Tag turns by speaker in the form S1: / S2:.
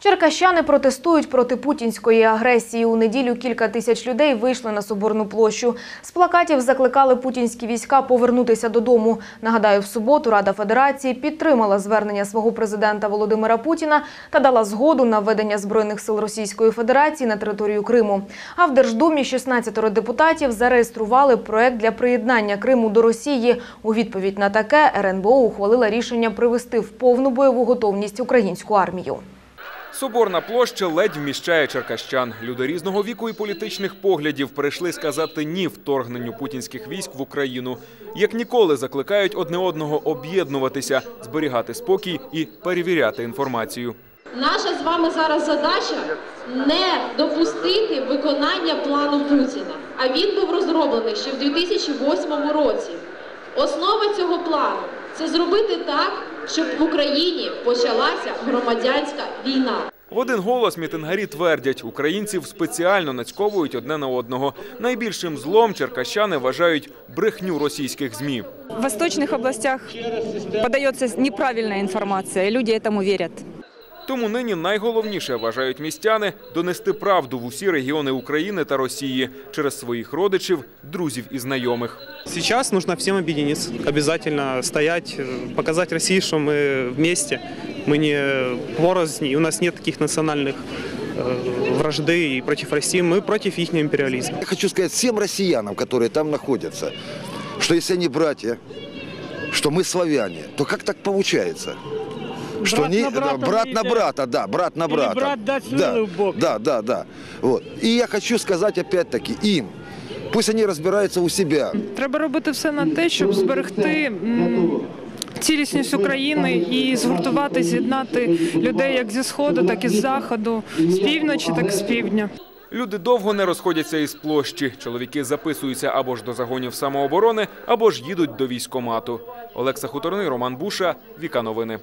S1: Черкащани протестують проти путінської агресії. У неділю кілька тисяч людей вийшли на Соборну площу. З плакатів закликали путінські війська повернутися додому. Нагадаю, в суботу Рада Федерації підтримала звернення свого президента Володимира Путіна та дала згоду на введення збройних сил Російської Федерації на територію Криму. А в Держдумі 16 депутатів зареєстрували проект для приєднання Криму до Росії. У відповідь на таке РНБО ухвалила рішення привести в повну бойову готовність українську армію.
S2: Соборна площа ледь вміщає черкащан. Люди різного віку і політичних поглядів прийшли сказати ні вторгненню путінських військ в Україну. Як ніколи закликають одне одного об'єднуватися, зберігати спокій і перевіряти інформацію.
S3: Наша з вами зараз задача не допустити виконання плану Путіна. А він був розроблений ще в 2008 році. Основа цього плану це зробити так, щоб в Україні почалася громадянська війна.
S2: В один голос мітингарі твердять, українців спеціально нацьковують одне на одного. Найбільшим злом черкащани вважають брехню російських змі.
S4: В восточных областях подается неправильная информация, и люди этому верят.
S2: Тому нині найголовніше вважають містяни донести правду в усі регіони України та Росії через своїх родичів, друзів і знайомих.
S5: Сейчас нужно всем объединиться, обязательно стоять, э, показать России, что мы вместе, Мы не порознь, и у нас нет таких национальных э, вражды и против России, мы против их империализма.
S6: Я хочу сказать всем россиянам, которые там находятся, что если они братья, что мы славяне, то как так получается? Что
S7: Брат
S6: не,
S7: на брата
S6: да, брат на брата, да, брат на брата.
S7: брат дать
S6: да,
S7: бок.
S6: да, да, да. Вот. И я хочу сказать опять-таки им, пусть они разбираются у себя.
S8: Треба робити все на те, щоб зберегти цілісність України і згуртувати, з'єднати людей як зі сходу, так і з заходу, з півночі, так і з півдня.
S2: Люди довго не розходяться із площі. Чоловіки записуються або ж до загонів самооборони, або ж їдуть до військомату. Олекса Хуторний, Роман Буша, Віка Новини.